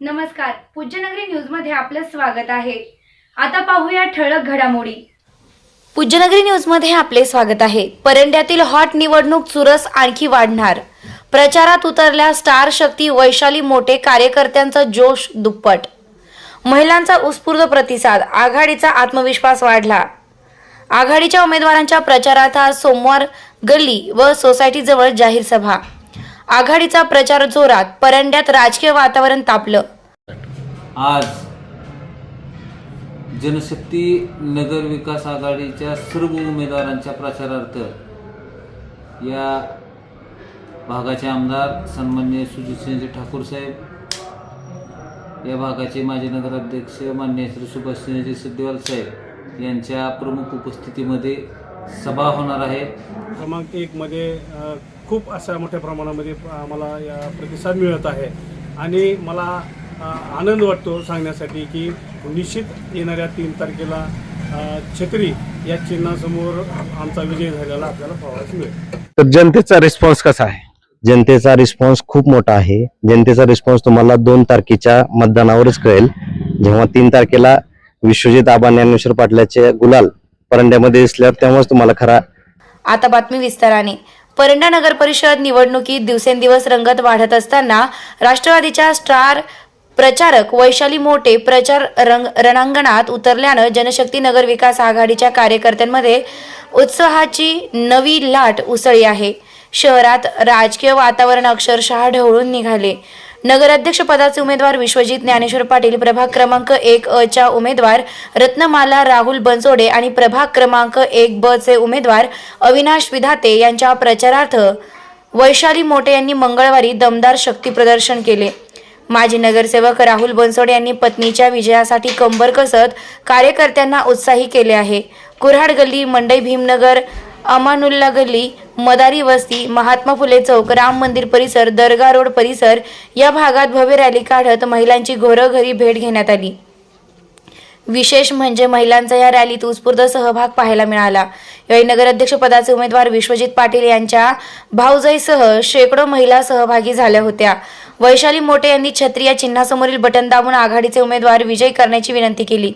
नमस्कार. पूज्यनगरी न्यूजमध्ये आपलं स्वागत आहे. आता पाहूया ठळक घडामोडी. पूज्यनगरी न्यूजमध्ये आपले स्वागत आहे. परंड्यातील हॉट निवडणूक चुरस आणखी वाढणार. प्रचारात उतरल्या स्टार शक्ती वैशाली मोठे कार्यकर्त्यांचा जोश दुप्पट. महिलांचा उत्स्फूर्त प्रतिसाद आघाडीचा आत्मविश्वास वाढला. आघाडीच्या उमेदवारांच्या प्रचारात आज सोमवार गल्ली व सोसायटीजवळ जाहीर सभा. आघाडीचा प्रचार जोरात परंड्यात राजकीय वातावरण तापलं. आज जनशक्ती नगर विकास आघाडीच्या सर्व उमेदवारांच्या प्रचारार्थ या भागाचे आमदार सन्मान्य सुजितसिंहजी ठाकूर साहेब या भागाचे माजी नगराध्यक्ष मान्य श्री सुभाषसिंहजी सिद्धेवाल साहेब यांच्या प्रमुख उपस्थितीमध्ये सभा होणार आहे. क्रमांक एकमध्ये खूप अशा मोठ्या प्रमाणामध्ये आम्हाला या प्रतिसाद मिळत आहे. आणि मला आनंद वाटतो सांगण्यासाठी की निश्चित येणाऱ्या तीन तारखेला छत्री या चिन्हासमोर आमचा विजय झालेला आपल्याला पाहावयास मिळेल. तर जनतेचा रिस्पॉन्स कसा आहे? जनतेचा रिस्पॉन्स खूप मोठा आहे. जनतेचा रिस्पॉन्स तुम्हाला दोन तारखेच्या मतदानावरच कळेल. जेव्हा तीन तारखेला विश्वजित आबा ज्ञानेश्वर पाटलाचे गुलाल परंड्यामध्ये दिसल्यावर तेव्हाच तुम्हाला खरा आता बातमी विस्ताराने. परंडा नगर परिषद निवडणुकीत दिवसेंदिवस रंगत वाढत असताना राष्ट्रवादीच्या स्टार प्रचारक वैशाली मोठे प्रचार रंग रणांगणात उतरल्यानं जनशक्ती नगर विकास आघाडीच्या कार्यकर्त्यांमध्ये उत्साहाची नवी लाट उसळली आहे. शहरात राजकीय वातावरण अक्षरशः ढवळून निघाले. नगराध्यक्ष पदाचे उमेदवार विश्वजित ज्ञानेश्वर पाटील प्रभाग क्रमांक एक अ च्या उमेदवार रत्नमाला राहुल बनसोडे आणि प्रभाग क्रमांक एक ब चे उमेदवार अविनाश विधाते यांच्या प्रचारार्थ वैशाली मोटे यांनी मंगळवारी दमदार शक्ती प्रदर्शन केले. माजी नगरसेवक राहुल बनसोडे यांनी पत्नीच्या विजयासाठी कंबर कसत कार्यकर्त्यांना उत्साही केले आहे. कुऱ्हाड गल्ली मंडई भीमनगर अमानुल्ला गल्ली मदारी वस्ती महात्मा फुले चौक राम मंदिर परिसर दर्गा रोड परिसर या भागात भव्य रॅली काढत महिलांची घरोघरी भेट घेण्यात आली. विशेष म्हणजे महिलांचा या रॅलीत उत्स्फूर्त सहभाग पाहायला मिळाला. यावेळी नगराध्यक्षपदाचे उमेदवार विश्वजित पाटील यांच्या भाऊजाईसह शेकडो महिला सहभागी झाल्या होत्या. वैशाली मोटे यांनी छत्री या चिन्हासमोरील बटन दाबून आघाडीचे उमेदवार विजयी करण्याची विनंती केली.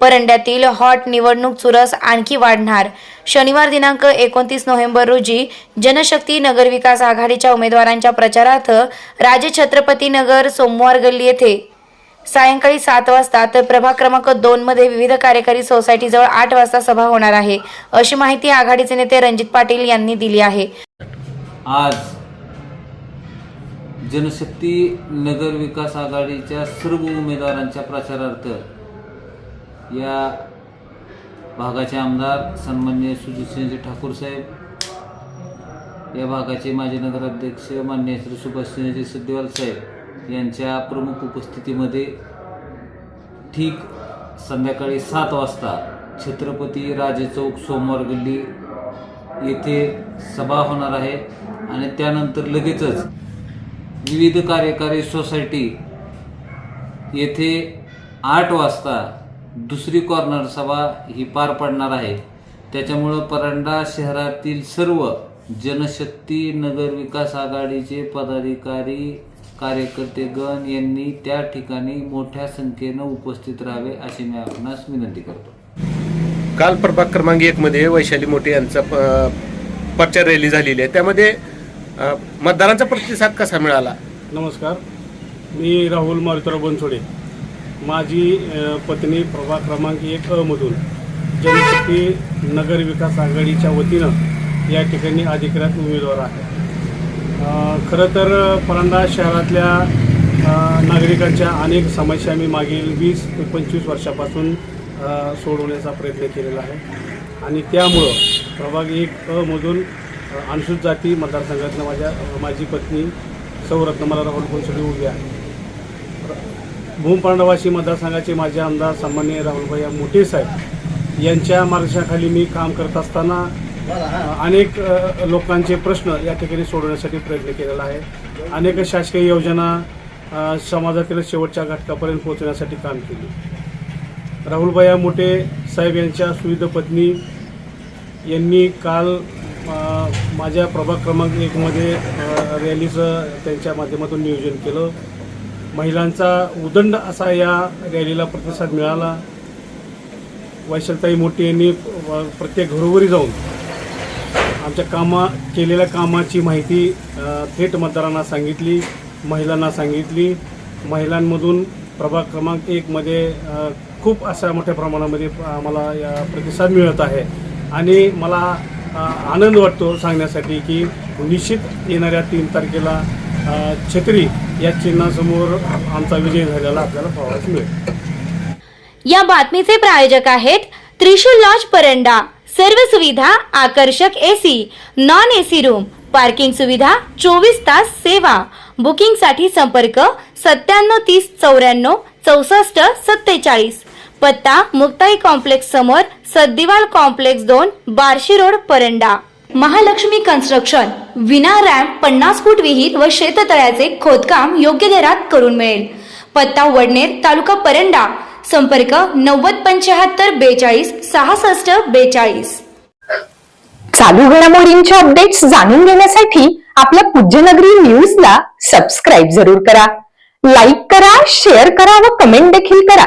परंड्यातील हॉट निवडणूक चुरस आणखी वाढणार. शनिवार दिनांक एकोणतीस नोव्हेंबर रोजी जनशक्ती नगर विकास आघाडीच्या उमेदवारांच्या प्रचारार्थ राजे छत्रपती नगर सोमवार गल्ली येथे सायंकाळी सात वाजता तर प्रभाग क्रमांक दोन मध्ये विविध कार्यकारी सोसायटीजवळ आठ वाजता सभा होणार आहे अशी माहिती आघाडीचे नेते रणजित पाटील यांनी दिली आहे. आज जनशक्ती नगर विकास आघाडीच्या सर्व उमेदवारांच्या प्रचारार्थ या भागाचे आमदार सन्मान्य सुजितसिंहजी ठाकूर साहेब या भागाचे माजी नगराध्यक्ष मान्य श्री सुभाषसिंहजी सिद्देवाल साहेब यांच्या प्रमुख उपस्थितीमध्ये ठीक संध्याकाळी सात वाजता छत्रपती राजे चौक सोमवार गल्ली येथे सभा होणार आहे आणि त्यानंतर लगेचच विविध कार्यकारी सोसायटी येथे आठ वाजता दुसरी कॉर्नर सभा ही पार पडणार आहे. त्याच्यामुळं परांडा शहरातील सर्व जनशक्ती नगर विकास आघाडीचे पदाधिकारी कार्यकर्तेगण यांनी त्या ठिकाणी मोठ्या संख्येनं उपस्थित राहावे अशी मी आपणास विनंती करतो. काल प्रभाग क्रमांक एक मध्ये वैशाली मोठे यांचा प- प्रचार रॅली झालेली आहे. त्यामध्ये मतदारांचा प्रतिसाद कसा मिळाला? नमस्कार. मी राहुल मारुतराव बनसोडे. माझी पत्नी प्रभा क्रमांक एक अ मधून जनशक्ती नगर विकास आघाडीच्या वतीनं या ठिकाणी अधिकृत उमेदवार आहे. खरं तर परांडा शहरातल्या नागरिकांच्या अनेक समस्या मी मागील वीस ते पंचवीस वर्षापासून सोडवण्याचा प्रयत्न केलेला आहे. आणि त्यामुळं प्रभाग एक अ मधून अनुसूचित जाती मतदारसंघातनं माझ्या माझी पत्नी सौ रत्नमाला राहुल कोणसोडी उभी आहे. भूमपांडवाशी मतदारसंघाचे माझे आमदार सन्मान्य राहुलभाई मोठे साहेब यांच्या मार्गदर्शनाखाली मी काम करत असताना अनेक लोकांचे प्रश्न या ठिकाणी सोडवण्यासाठी प्रयत्न केलेला आहे. अनेक शासकीय योजना समाजातील शेवटच्या घटकापर्यंत पोहोचण्यासाठी काम केले. राहुलभाई मोठे साहेब यांच्या सुविध पत्नी यांनी काल माझ्या प्रभाग क्रमांक एकमध्ये रॅलीचं त्यांच्या माध्यमातून नियोजन केलं. महिलांचा उदंड असा या रॅलीला प्रतिसाद मिळाला. वैशालताई मोठे यांनी प्रत्येक घरोघरी जाऊन आमच्या कामा केलेल्या कामाची माहिती थेट मतदारांना सांगितली महिलांना सांगितली. महिलांमधून प्रभाग क्रमांक एकमध्ये खूप अशा मोठ्या प्रमाणामध्ये आम्हाला या प्रतिसाद मिळत आहे. आणि मला आनंद वाटतो सांगण्यासाठी की निश्चित येणाऱ्या तीन तारखेला छत्री या चिन्हासमोर आमचा विजय झालेला आपल्याला पाहायला मिळेल. या बातमीचे प्रायोजक आहेत त्रिशूल लॉज परंडा. सर्व सुविधा आकर्षक AC non AC room parking सुविधा चोवीस तास सेवा. बुकिंगसाठी संपर्क सत्त्याण्णव तीस चौऱ्याण्णव चौसष्ट सत्तेचाळीस. पत्ता मुक्ताई कॉम्प्लेक्स समोर सद्दिवाल कॉम्प्लेक्स दोन बार्शी रोड परंडा. महालक्ष्मी कन्स्ट्रक्शन. विना रॅम्प पन्नास फूट विहीर व शेततळ्याचे खोदकाम योग्य दरात करून मिळेल. पत्ता वडनेर तालुका परंडा. संपर्क नव्वद पंच्याहत्तर बेचाळीस सहासष्ट बेचाळीस. चालू घडामोडींच्या अपडेट्स जाणून घेण्यासाठी आपल्या पूज्यनगरी न्यूजला सबस्क्राईब जरूर करा. लाईक करा शेअर करा व कमेंट देखील करा.